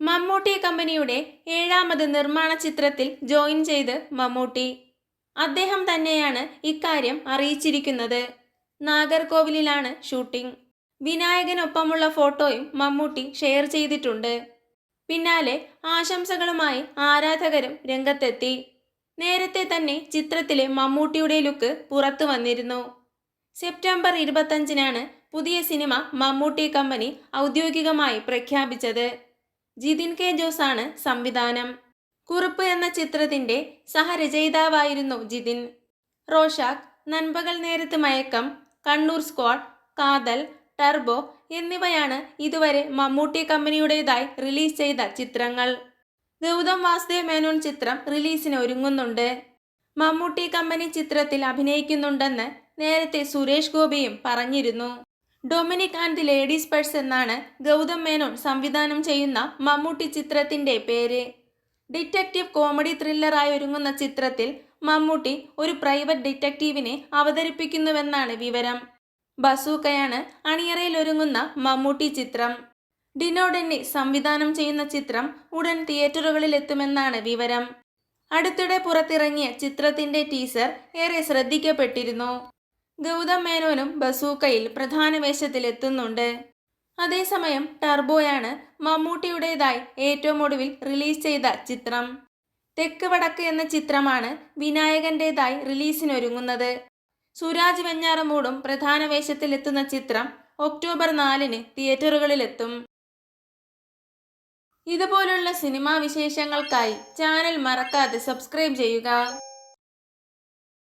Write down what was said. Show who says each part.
Speaker 1: മമ്മൂട്ടി കമ്പനിയുടെ ഏഴാമത് നിർമ്മാണ ചിത്രത്തിൽ ജോയിൻ ചെയ്ത് മമ്മൂട്ടി. അദ്ദേഹം തന്നെയാണ് ഇക്കാര്യം അറിയിച്ചിരിക്കുന്നത്. നാഗർകോവിലിലാണ് ഷൂട്ടിംഗ്. വിനായകനൊപ്പമുള്ള ഫോട്ടോയും മമ്മൂട്ടി ഷെയർ ചെയ്തിട്ടുണ്ട്. പിന്നാലെ ആശംസകളുമായി ആരാധകരും രംഗത്തെത്തി. നേരത്തെ തന്നെ ചിത്രത്തിലെ മമ്മൂട്ടിയുടെ ലുക്ക് പുറത്തു വന്നിരുന്നു. സെപ്റ്റംബർ ഇരുപത്തഞ്ചിനാണ് പുതിയ സിനിമ മമ്മൂട്ടി കമ്പനി ഔദ്യോഗികമായി പ്രഖ്യാപിച്ചത്. ജിതിൻ കെ ആണ് സംവിധാനം. കുറുപ്പ് എന്ന ചിത്രത്തിന്റെ സഹരചയിതാവായിരുന്നു Jithin. Rorschach Nanpakal Nerathu Mayakkam Kannur Squad Kaathal Turbo എന്നിവയാണ് ഇതുവരെ മമ്മൂട്ടി കമ്പനിയുടേതായി റിലീസ് ചെയ്ത ചിത്രങ്ങൾ. ഗൗതം വാസുദേവ് മേനോൻ ചിത്രം റിലീസിന് ഒരുങ്ങുന്നുണ്ട്. മമ്മൂട്ടി കമ്പനി ചിത്രത്തിൽ അഭിനയിക്കുന്നുണ്ടെന്ന് നേരത്തെ സുരേഷ് ഗോപിയും പറഞ്ഞിരുന്നു. Dominic and the ladies purse എന്നാണ് ഗൗതം മേനോൻ സംവിധാനം ചെയ്യുന്ന മമ്മൂട്ടി ചിത്രത്തിന്റെ പേര്. ഡിറ്റക്റ്റീവ് കോമഡി ത്രില്ലറായി ഒരുങ്ങുന്ന ചിത്രത്തിൽ മമ്മൂട്ടി ഒരു പ്രൈവറ്റ് ഡിറ്റക്റ്റീവിനെ അവതരിപ്പിക്കുന്നുവെന്നാണ് വിവരം. ബസൂക്കയാണ് അണിയറയിൽ ഒരുങ്ങുന്ന മമ്മൂട്ടി ചിത്രം. ഡിനോഡെന്നി സംവിധാനം ചെയ്യുന്ന ചിത്രം ഉടൻ തിയേറ്ററുകളിൽ എത്തുമെന്നാണ് വിവരം. അടുത്തിടെ പുറത്തിറങ്ങിയ ചിത്രത്തിന്റെ ടീസർ ഏറെ ശ്രദ്ധിക്കപ്പെട്ടിരുന്നു. ഗൗതം മേനോനും ബസൂക്കയിൽ പ്രധാന വേഷത്തിലെത്തുന്നുണ്ട്. അതേസമയം ടർബോയാണ് മമ്മൂട്ടിയുടേതായി ഏറ്റവും ഒടുവിൽ റിലീസ് ചെയ്ത ചിത്രം. തെക്ക് വടക്ക് എന്ന ചിത്രമാണ് വിനായകന്റേതായി റിലീസിനൊരുങ്ങുന്നത്. സുരാജ് വെഞ്ഞാറമൂടും പ്രധാന വേഷത്തിലെത്തുന്ന ചിത്രം ഒക്ടോബർ നാലിന് തിയേറ്ററുകളിലെത്തും. ഇതുപോലുള്ള സിനിമാ വിശേഷങ്ങൾക്കായി ചാനൽ മറക്കാതെ സബ്സ്ക്രൈബ് ചെയ്യുക.